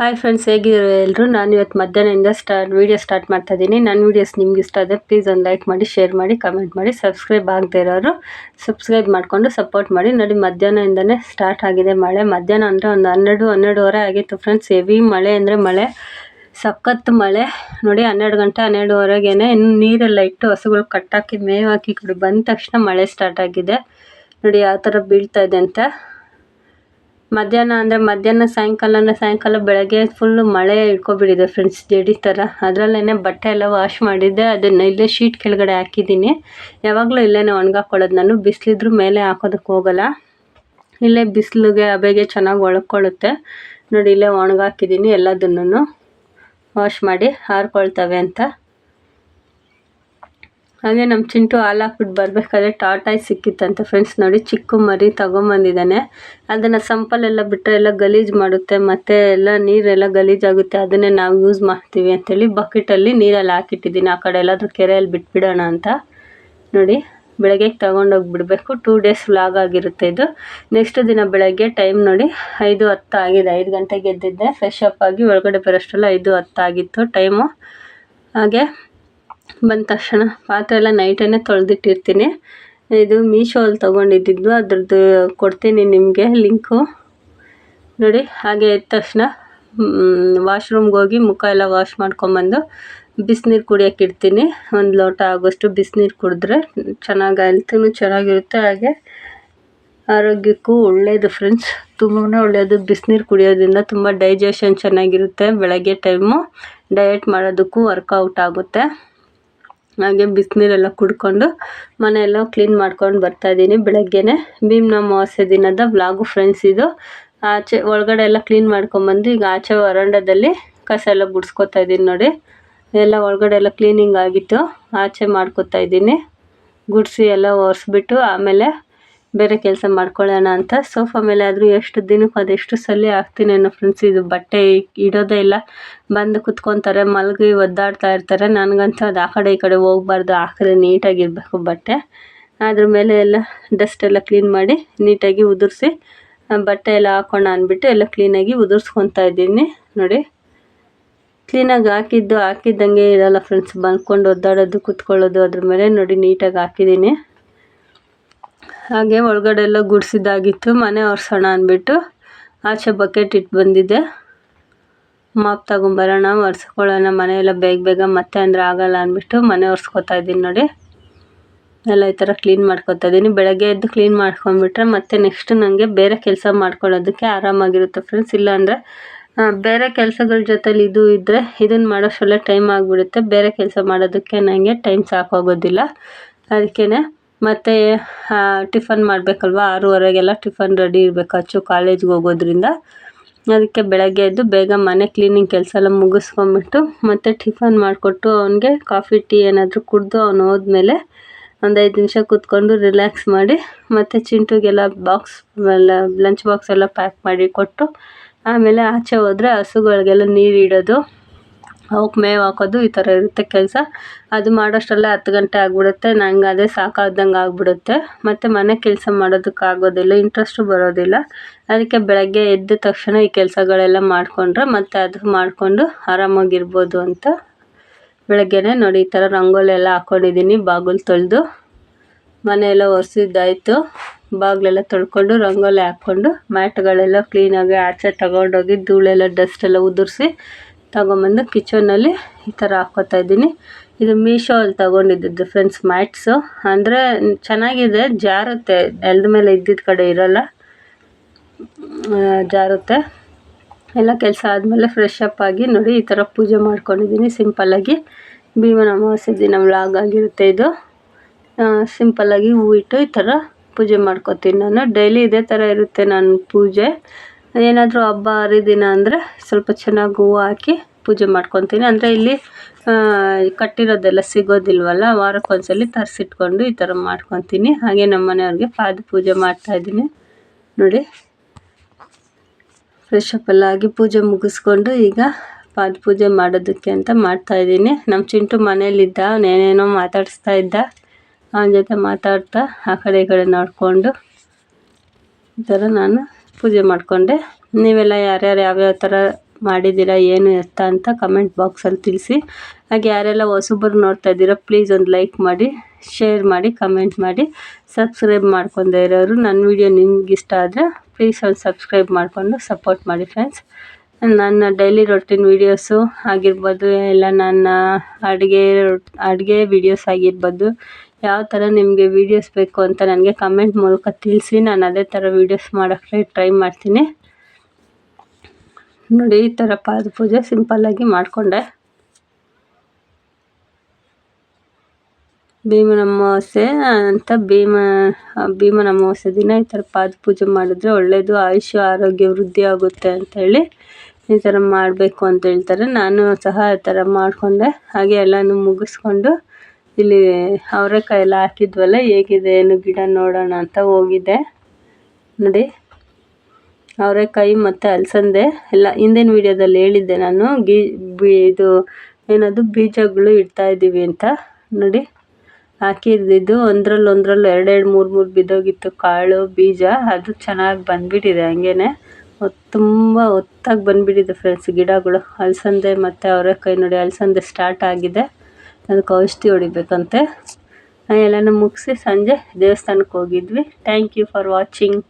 Hi friends ಹೇಗಿರೋ ಎಲ್ಲರೂ ನಾನು ಇವತ್ತು ಮಧ್ಯಾಹ್ನದಿಂದ ಸ್ಟಾರ್ಟ್ ವೀಡಿಯೋ ಸ್ಟಾರ್ಟ್ ಮಾಡ್ತಾ ಇದ್ದೀನಿ. ನನ್ನ ವೀಡಿಯೋಸ್ ನಿಮ್ಗೆ ಇಷ್ಟ ಆದರೆ ಪ್ಲೀಸ್ ಒಂದು ಲೈಕ್ ಮಾಡಿ ಶೇರ್ ಮಾಡಿ ಕಮೆಂಟ್ ಮಾಡಿ ಸಬ್ಸ್ಕ್ರೈಬ್ ಆಗದೆ ಇರೋರು ಸಬ್ಸ್ಕ್ರೈಬ್ ಮಾಡಿಕೊಂಡು ಸಪೋರ್ಟ್ ಮಾಡಿ. ನೋಡಿ, ಮಧ್ಯಾಹ್ನದಿಂದನೇ ಸ್ಟಾರ್ಟ್ ಆಗಿದೆ ಮಳೆ. ಮಧ್ಯಾಹ್ನ ಅಂದರೆ ಒಂದು ಹನ್ನೆರಡು, ಹನ್ನೆರಡುವರೆ ಆಗಿತ್ತು ಫ್ರೆಂಡ್ಸ್ ಹೆವಿ ಮಳೆ ಅಂದರೆ ಮಳೆ ಸಖತ್ತು ಮಳೆ. ನೋಡಿ, ಹನ್ನೆರಡು ಗಂಟೆ, ಹನ್ನೆರಡುವರೆಗೇನೆ ಇನ್ನು ನೀರೆಲ್ಲ ಇಟ್ಟು ಹಸುಗಳು ಕಟ್ಟಾಕಿ ಮೇವು ಹಾಕಿ ಬಂದ ತಕ್ಷಣ ಮಳೆ ಸ್ಟಾರ್ಟ್ ಆಗಿದೆ. ನೋಡಿ ಯಾವ ಥರ ಬೀಳ್ತಾ ಇದೆ ಅಂತ. ಮಧ್ಯಾಹ್ನ ಅಂದರೆ ಮಧ್ಯಾಹ್ನ ಸಾಯಂಕಾಲ ಅಂದರೆ ಸಾಯಂಕಾಲ ಬೆಳಗ್ಗೆ ಫುಲ್ಲು ಮಳೆ ಹಿಡ್ಕೊಬಿಟ್ಟಿದೆ ಫ್ರೆಂಡ್ಸ್ ಜಡಿ ಥರ ಅದರಲ್ಲೇ ಬಟ್ಟೆ ಎಲ್ಲ ವಾಶ್ ಮಾಡಿದ್ದೆ, ಅದನ್ನು ಇಲ್ಲೇ ಶೀಟ್ ಕೆಳಗಡೆ ಹಾಕಿದ್ದೀನಿ. ಯಾವಾಗಲೂ ಇಲ್ಲೇ ಒಣಗಾಕೊಳ್ಳೋದು. ನಾನು ಬಿಸಿಲಿದ್ರು ಮೇಲೆ ಹಾಕೋದಕ್ಕೆ ಹೋಗಲ್ಲ. ಇಲ್ಲೇ ಬಿಸಿಲಿಗೆ, ಅಬೆಗೆ ಚೆನ್ನಾಗಿ ಒಳಕೊಳ್ಳುತ್ತೆ. ನೋಡಿ, ಇಲ್ಲೇ ಒಣಗಾಕಿದ್ದೀನಿ ಎಲ್ಲದನ್ನು ವಾಶ್ ಮಾಡಿ ಹಾರ್ಕೊಳ್ತವೆ ಅಂತ. ಹಾಗೆ ನಮ್ಮ ಚಿಂಟು ಹಾಲು ಹಾಕ್ಬಿಟ್ಟು ಬರಬೇಕಾದ್ರೆ ಟಾಟಾಯ್ ಸಿಕ್ಕಿತ್ತಂತೆ ಫ್ರೆಂಡ್ಸ್ ನೋಡಿ. ಚಿಕ್ಕ ಮರಿ ತೊಗೊಂಬಂದಿದ್ದಾನೆ. ಅದನ್ನು ಸಂಪಲ್ಲೆಲ್ಲ ಬಿಟ್ಟರೆ ಎಲ್ಲ ಗಲೀಜು ಮಾಡುತ್ತೆ. ಮತ್ತು ಎಲ್ಲ ನೀರೆಲ್ಲ ಗಲೀಜಾಗುತ್ತೆ ಅದನ್ನೇ ನಾವು ಯೂಸ್ ಮಾಡ್ತೀವಿ ಅಂಥೇಳಿ ಬಕೆಟಲ್ಲಿ ನೀರಲ್ಲಿ ಹಾಕಿಟ್ಟಿದ್ದೀನಿ. ಆ ಕಡೆ ಎಲ್ಲಾದರೂ ಕೆರೆಯಲ್ಲಿ ಬಿಟ್ಬಿಡೋಣ ಅಂತ. ನೋಡಿ, ಬೆಳಗ್ಗೆ ತೊಗೊಂಡೋಗಿ ಬಿಡಬೇಕು ಟೂ ಡೇಸ್ ವ್ಲಾಗ್ ಆಗಿರುತ್ತೆ ಇದು. ನೆಕ್ಸ್ಟ್ ದಿನ ಬೆಳಗ್ಗೆ ಟೈಮ್ ನೋಡಿ ಐದು ಹತ್ತು ಆಗಿದೆ. ಐದು ಗಂಟೆಗೆ ಎದ್ದಿದ್ದೆ. ಫ್ರೆಶ್ ಅಪ್ ಆಗಿ ಒಳಗಡೆ ಬರೋಷ್ಟೆಲ್ಲ ಐದು ಹತ್ತು ಆಗಿತ್ತು ಟೈಮು ಹಾಗೆ ಬಂದ ತಕ್ಷಣ ಪಾತ್ರೆ ಎಲ್ಲ ನೈಟೇ ತೊಳೆದಿಟ್ಟಿರ್ತೀನಿ. ಇದು ಮೀಶೋಲ್ಲಿ ತೊಗೊಂಡಿದ್ದು ಅದ್ರದ್ದು ಕೊಡ್ತೀನಿ ನಿಮಗೆ ಲಿಂಕು ನೋಡಿ, ಹಾಗೆ ಎದ್ದ ತಕ್ಷಣ ವಾಶ್ರೂಮ್ಗೆ ಹೋಗಿ ಮುಖ ಎಲ್ಲ ವಾಶ್ ಮಾಡ್ಕೊಂಬಂದು ಬಿಸಿನೀರು ಕುಡಿಯೋಕೆ ಇಡ್ತೀನಿ. ಒಂದು ಲೋಟ ಆಗೋಷ್ಟು ಬಿಸಿನೀರು ಕುಡಿದ್ರೆ ಚೆನ್ನಾಗಿ ಹೆಲ್ತೂ ಚೆನ್ನಾಗಿರುತ್ತೆ. ಹಾಗೆ ಆರೋಗ್ಯಕ್ಕೂ ಒಳ್ಳೆಯದು ಫ್ರೆಂಡ್ಸ್ ತುಂಬಾ ಒಳ್ಳೆಯದು ಬಿಸಿನೀರು ಕುಡಿಯೋದ್ರಿಂದ ತುಂಬ ಡೈಜೆಷನ್ ಚೆನ್ನಾಗಿರುತ್ತೆ. ಬೆಳಗ್ಗೆ ಟೈಮು ಡಯಟ್ ಮಾಡೋದಕ್ಕೂ ವರ್ಕೌಟ್ ಆಗುತ್ತೆ. ಹಾಗೆ ಬಿಸಿನೀರೆಲ್ಲ ಕುಡ್ಕೊಂಡು ಮನೆಯೆಲ್ಲ ಕ್ಲೀನ್ ಮಾಡ್ಕೊಂಡು ಬರ್ತಾಯಿದ್ದೀನಿ ಬೆಳಗ್ಗೆನೆ. ಭೀಮ್ನ ಅಮಾವಾಸ್ಯೆ ದಿನದ ವ್ಲಾಗು ಫ್ರೆಂಡ್ಸ್ ಇದು. ಆಚೆ ಒಳಗಡೆ ಎಲ್ಲ ಕ್ಲೀನ್ ಮಾಡ್ಕೊಂಬಂದು ಈಗ ಆಚೆ ವರಂಡದಲ್ಲಿ ಕಸ ಎಲ್ಲ ಗುಡ್ಸ್ಕೊತಾ ಇದ್ದೀನಿ ನೋಡಿ. ಎಲ್ಲ ಒಳಗಡೆ ಎಲ್ಲ ಕ್ಲೀನಿಂಗ್ ಆಗಿತ್ತು. ಆಚೆ ಮಾಡ್ಕೊತಾ ಇದ್ದೀನಿ. ಗುಡಿಸಿ ಎಲ್ಲ ಒರೆಸ್ಬಿಟ್ಟು ಆಮೇಲೆ ಬೇರೆ ಕೆಲಸ ಮಾಡ್ಕೊಳ್ಳೋಣ ಅಂತ. ಸೋಫಾ ಮೇಲೆ ಆದರೂ ಎಷ್ಟು ದಿನಕ್ಕೆ ಅದೆಷ್ಟು ಸಲ ಹಾಕ್ತೀನೇನೋ ಫ್ರೆಂಡ್ಸ್ ಇದು ಬಟ್ಟೆ ಇಡೋದೇ ಇಲ್ಲ. ಬಂದು ಕುತ್ಕೊತಾರೆ, ಮಲಗಿ ಒದ್ದಾಡ್ತಾ ಇರ್ತಾರೆ. ನನಗಂತೂ ಅದು ಆ ಕಡೆ ಈ ಕಡೆ ಹೋಗ್ಬಾರ್ದು. ಹಾಕಿದ್ರೆ ನೀಟಾಗಿರಬೇಕು ಬಟ್ಟೆ. ಅದ್ರ ಮೇಲೆ ಎಲ್ಲ ಡಸ್ಟ್ ಎಲ್ಲ ಕ್ಲೀನ್ ಮಾಡಿ ನೀಟಾಗಿ ಉದುರಿಸಿ ಬಟ್ಟೆ ಎಲ್ಲ ಹಾಕೋಣ ಅಂದ್ಬಿಟ್ಟು ಎಲ್ಲ ಕ್ಲೀನಾಗಿ ಉದುರ್ಸ್ಕೊತಾ ಇದ್ದೀನಿ. ನೋಡಿ ಕ್ಲೀನಾಗಿ ಹಾಕಿದ್ದು ಹಾಕಿದ್ದಂಗೆ ಇರಲ್ಲ ಫ್ರೆಂಡ್ಸ್ ಬಂದ್ಕೊಂಡು ಒದ್ದಾಡೋದು, ಕುತ್ಕೊಳ್ಳೋದು ಅದ್ರ ಮೇಲೆ ನೋಡಿ ನೀಟಾಗಿ ಹಾಕಿದ್ದೀನಿ. ಹಾಗೆ ಒಳಗಡೆ ಎಲ್ಲ ಗುಡಿಸಿದ್ದಾಗಿತ್ತು. ಮನೆ ಒರೆಸೋಣ ಅಂದ್ಬಿಟ್ಟು ಆಚೆ ಬಕೆಟ್ ಇಟ್ಟು ಬಂದಿದ್ದೆ ಮಾಪ್ ತಗೊಂಬರೋಣ ಒರೆಸ್ಕೊಳ್ಳೋಣ. ಮನೆಯೆಲ್ಲ ಬೇಗ ಬೇಗ ಮತ್ತೆ ಅಂದರೆ ಆಗಲ್ಲ ಅಂದ್ಬಿಟ್ಟು ಮನೆ ಒರೆಸ್ಕೊತಾ ಇದ್ದೀನಿ ನೋಡಿ. ಎಲ್ಲ ಈ ಥರ ಕ್ಲೀನ್ ಮಾಡ್ಕೊತಾ ಇದ್ದೀನಿ. ಬೆಳಗ್ಗೆ ಎದ್ದು ಕ್ಲೀನ್ ಮಾಡ್ಕೊಂಡ್ಬಿಟ್ರೆ ಮತ್ತೆ ನೆಕ್ಸ್ಟ್ ನನಗೆ ಬೇರೆ ಕೆಲಸ ಮಾಡ್ಕೊಳ್ಳೋದಕ್ಕೆ ಆರಾಮಾಗಿರುತ್ತೆ ಫ್ರೆಂಡ್ಸ್. ಇಲ್ಲಾಂದರೆ ಬೇರೆ ಕೆಲಸಗಳ ಜೊತೆಲಿ ಇದು ಇದ್ದರೆ ಇದನ್ನು ಮಾಡೋಷ್ಟರಲ್ಲೇ ಟೈಮ್ ಆಗಿಬಿಡುತ್ತೆ. ಬೇರೆ ಕೆಲಸ ಮಾಡೋದಕ್ಕೆ ನನಗೆ ಟೈಮ್ ಸಾಕಾಗೋದಿಲ್ಲ. ಅದಕ್ಕೇ ಮತ್ತು ಟಿಫನ್ ಮಾಡಬೇಕಲ್ವ? ಆರೂವರೆಗೆಲ್ಲ ಟಿಫನ್ ರೆಡಿ ಇರಬೇಕು ಅಚ್ಚು ಕಾಲೇಜ್ಗೆ ಹೋಗೋದ್ರಿಂದ. ಅದಕ್ಕೆ ಬೆಳಗ್ಗೆ ಎದ್ದು ಬೇಗ ಮನೆ ಕ್ಲೀನಿಂಗ್ ಕೆಲಸ ಎಲ್ಲ ಮುಗಿಸ್ಕೊಂಬಿಟ್ಟು ಮತ್ತು ಟಿಫನ್ ಮಾಡಿಕೊಟ್ಟು ಅವನಿಗೆ ಕಾಫಿ ಟೀ ಏನಾದರೂ ಕುಡಿದು ಅವನು ಹೋದ್ಮೇಲೆ ಒಂದು ಐದು ನಿಮಿಷ ಕೂತ್ಕೊಂಡು ರಿಲ್ಯಾಕ್ಸ್ ಮಾಡಿ, ಮತ್ತು ಚಿಂಟುಗೆಲ್ಲ ಬಾಕ್ಸ್ ಎಲ್ಲ ಲಂಚ್ ಬಾಕ್ಸ್ ಎಲ್ಲ ಪ್ಯಾಕ್ ಮಾಡಿ ಕೊಟ್ಟು, ಆಮೇಲೆ ಆಚೆ ಹೋದರೆ ಹಸುಗಳಿಗೆಲ್ಲ ಇಡೋದು. ಅವಕ್ಕೆ ಮೇವು ಹಾಕೋದು ಈ ಥರ ಇರುತ್ತೆ ಕೆಲಸ. ಅದು ಮಾಡೋಷ್ಟರಲ್ಲೇ ಹತ್ತು ಗಂಟೆ ಆಗಿಬಿಡುತ್ತೆ. ನಂಗೆ ಅದೇ ಸಾಕಾದಂಗೆ ಆಗಿಬಿಡುತ್ತೆ. ಮತ್ತು ಮನೆ ಕೆಲಸ ಮಾಡೋದಕ್ಕೆ ಆಗೋದಿಲ್ಲ ಇಂಟ್ರೆಸ್ಟು ಬರೋದಿಲ್ಲ. ಅದಕ್ಕೆ ಬೆಳಗ್ಗೆ ಎದ್ದ ತಕ್ಷಣ ಈ ಕೆಲಸಗಳೆಲ್ಲ ಮಾಡಿಕೊಂಡ್ರೆ ಮತ್ತು ಅದು ಮಾಡಿಕೊಂಡು ಆರಾಮಾಗಿರ್ಬೋದು ಅಂತ ಬೆಳಗ್ಗೆನೇ ನೋಡಿ ಈ ಥರ ರಂಗೋಲಿ ಎಲ್ಲ ಹಾಕ್ಕೊಂಡಿದ್ದೀನಿ ಬಾಗಿಲು ತೊಳೆದು. ಮನೆಯೆಲ್ಲ ಒರೆಸಿದ್ದಾಯಿತು. ಬಾಗಿಲೆಲ್ಲ ತೊಳ್ಕೊಂಡು ರಂಗೋಲಿ ಹಾಕ್ಕೊಂಡು ಮ್ಯಾಟ್ಗಳೆಲ್ಲ ಕ್ಲೀನಾಗಿ ಆಚೆ ತಗೊಂಡೋಗಿ ಧೂಳೆಲ್ಲ ಡಸ್ಟೆಲ್ಲ ಉದುರಿಸಿ ತಗೊಂಬಂದು ಕಿಚನಲ್ಲಿ ಈ ಥರ ಹಾಕ್ಕೋತಾ ಇದ್ದೀನಿ. ಇದು ಮೀಶೋಲ್ಲಿ ತಗೊಂಡಿದ್ದು ಫ್ರೆಂಡ್ಸ್ ಮ್ಯಾಟ್ಸು. ಅಂದರೆ ಚೆನ್ನಾಗಿದೆ, ಜಾರುತ್ತೆ. ಎಲ್ದ ಮೇಲೆ ಇದ್ದಿದ್ದ ಕಡೆ ಇರೋಲ್ಲ. ಜಾರುತ್ತೆ. ಎಲ್ಲ ಕೆಲಸ ಆದಮೇಲೆ ಫ್ರೆಶ್ ಅಪ್ ಆಗಿ ನೋಡಿ ಈ ಥರ ಪೂಜೆ ಮಾಡ್ಕೊಂಡಿದ್ದೀನಿ. ಸಿಂಪಲ್ಲಾಗಿ ಭೀಮನ ಅಮಾವಾಸ್ಯ ದಿನ ವ್ಲಾಗ್ ಆಗಿರುತ್ತೆ ಇದು. ಸಿಂಪಲ್ಲಾಗಿ ಹೂ ಇಟ್ಟು ಈ ಥರ ಪೂಜೆ ಮಾಡ್ಕೋತೀನಿ ನಾನು. ಡೈಲಿ ಇದೇ ಥರ ಇರುತ್ತೆ ನಾನು ಪೂಜೆ. ಏನಾದರೂ ಹಬ್ಬ, ಹರಿದಿನ ಅಂದರೆ ಸ್ವಲ್ಪ ಚೆನ್ನಾಗಿ ಹೂವು ಹಾಕಿ ಪೂಜೆ ಮಾಡ್ಕೊತೀನಿ. ಅಂದರೆ ಇಲ್ಲಿ ಕಟ್ಟಿರೋದೆಲ್ಲ ಸಿಗೋದಿಲ್ವಲ್ಲ, ವಾರಕ್ಕೊಂದ್ಸಲ ತರಿಸಿಟ್ಕೊಂಡು ಈ ಥರ ಮಾಡ್ಕೊತೀನಿ. ಹಾಗೆ ನಮ್ಮ ಮನೆಯವ್ರಿಗೆ ಪಾದ ಪೂಜೆ ಮಾಡ್ತಾಯಿದ್ದೀನಿ ನೋಡಿ ಫ್ರೆಶ್ ಅಪ್ ಎಲ್ಲ ಆಗಿ ಪೂಜೆ ಮುಗಿಸ್ಕೊಂಡು ಈಗ ಪಾದ ಪೂಜೆ ಮಾಡೋದಕ್ಕೆ ಅಂತ ಮಾಡ್ತಾಯಿದ್ದೀನಿ ನಮ್ಮ ಚಿಂಟು ಮನೇಲಿದ್ದ, ಅವನೇನೇನೋ ಮಾತಾಡಿಸ್ತಾ ಇದ್ದ, ಅವನ ಜೊತೆ ಮಾತಾಡ್ತಾ ಆ ಕಡೆ ಈ ಕಡೆ ನೋಡಿಕೊಂಡು ಈ ಥರ ನಾನು ಪೂಜೆ ಮಾಡಿಕೊಂಡೆ. ನೀವೆಲ್ಲ ಯಾರ್ಯಾರು ಯಾವ್ಯಾವ ಥರ ಮಾಡಿದ್ದೀರಾ, ಏನು ಎತ್ತ ಅಂತ ಕಮೆಂಟ್ ಬಾಕ್ಸಲ್ಲಿ ತಿಳಿಸಿ. ಹಾಗೆ ಯಾರೆಲ್ಲ ಹೊಸಬರು ನೋಡ್ತಾ ಇದ್ದೀರಾ ಪ್ಲೀಸ್ ಒಂದು ಲೈಕ್ ಮಾಡಿ ಶೇರ್ ಮಾಡಿ ಕಮೆಂಟ್ ಮಾಡಿ. ಸಬ್ಸ್ಕ್ರೈಬ್ ಮಾಡ್ಕೊಂಡೇ ಇರೋರು. ನನ್ನ ವೀಡಿಯೋ ನಿಮ್ಗೆ ಇಷ್ಟ ಆದರೆ ಪ್ಲೀಸ್ ಒಂದು ಸಬ್ಸ್ಕ್ರೈಬ್ ಮಾಡಿಕೊಂಡು ಸಪೋರ್ಟ್ ಮಾಡಿ ಫ್ರೆಂಡ್ಸ್ ನನ್ನ ಡೈಲಿ ರೊಟೀನ್ ವೀಡಿಯೋಸು ಆಗಿರ್ಬೋದು ಎಲ್ಲ ನನ್ನ ಅಡುಗೆ ಅಡುಗೆ ವೀಡಿಯೋಸ್ ಆಗಿರ್ಬೋದು ಯಾವ ಥರ ನಿಮಗೆ ವೀಡಿಯೋಸ್ ಬೇಕು ಅಂತ ನನಗೆ ಕಮೆಂಟ್ ಮೂಲಕ ತಿಳಿಸಿ ನಾನು ಅದೇ ಥರ ವೀಡಿಯೋಸ್ ಮಾಡೋಕ್ಕೆ ಟ್ರೈ ಮಾಡ್ತೀನಿ. ನೋಡಿ, ಈ ಥರ ಪಾದ ಪೂಜೆ ಸಿಂಪಲ್ಲಾಗಿ ಮಾಡಿಕೊಂಡೆ. ಭೀಮನ ಅಮಾವಾಸ್ಯೆ ಅಂತ ಭೀಮ, ಭೀಮನ ಅಮಾವಾಸ್ಯೆ ದಿನ ಈ ಥರ ಪಾದ ಪೂಜೆ ಮಾಡಿದ್ರೆ ಒಳ್ಳೆಯದು ಆಯುಷ್ಯ, ಆರೋಗ್ಯ, ವೃದ್ಧಿ ಆಗುತ್ತೆ ಅಂತೇಳಿ ಈ ಥರ ಮಾಡಬೇಕು ಅಂತ ಹೇಳ್ತಾರೆ. ನಾನು ಸಹ ಆ ಥರ ಮಾಡಿಕೊಂಡೆ. ಹಾಗೆ ಎಲ್ಲನೂ ಮುಗಿಸ್ಕೊಂಡು ಇಲ್ಲಿ ಅವರೆಕಾಯಿ ಎಲ್ಲ ಹಾಕಿದ್ವಲ್ಲ, ಹೇಗಿದೆ, ಏನು ಗಿಡ ನೋಡೋಣ ಅಂತ ಹೋಗಿದ್ದೆ. ನೋಡಿ, ಅವರೆಕಾಯಿ ಮತ್ತು ಅಲಸಂದೆ ಎಲ್ಲ ಹಿಂದಿನ ವೀಡಿಯೋದಲ್ಲಿ ಹೇಳಿದ್ದೆ ನಾನು. ಗೀ, ಬಿ, ಇದು ಏನದು, ಬೀಜಗಳು ಇಡ್ತಾಯಿದ್ದೀವಿ ಅಂತ. ನೋಡಿ, ಹಾಕಿದ್ದಿದ್ದು ಒಂದ್ರಲ್ಲಿ ಎರಡೆರಡು, ಮೂರು ಮೂರು ಬಿದ್ದೋಗಿತ್ತು ಕಾಳು, ಬೀಜ. ಅದು ಚೆನ್ನಾಗಿ ಬಂದುಬಿಟ್ಟಿದೆ ಹಂಗೇ ತುಂಬ ಒತ್ತಾಗಿ ಬಂದುಬಿಟ್ಟಿದೆ ಫ್ರೆಂಡ್ಸ್ ಗಿಡಗಳು. ಅಲಸಂದೆ ಮತ್ತು ಅವರೆಕಾಯಿ ನೋಡಿ, ಅಲಸಂದೆ ಸ್ಟಾರ್ಟ್ ಆಗಿದೆ. ಅದಕ್ಕೆ ಔಷಧಿ ಹೊಡಿಬೇಕಂತೆ. ಎಲ್ಲನೂ ಮುಗಿಸಿ ಸಂಜೆ ದೇವಸ್ಥಾನಕ್ಕೆ ಹೋಗಿದ್ವಿ. Thank you for watching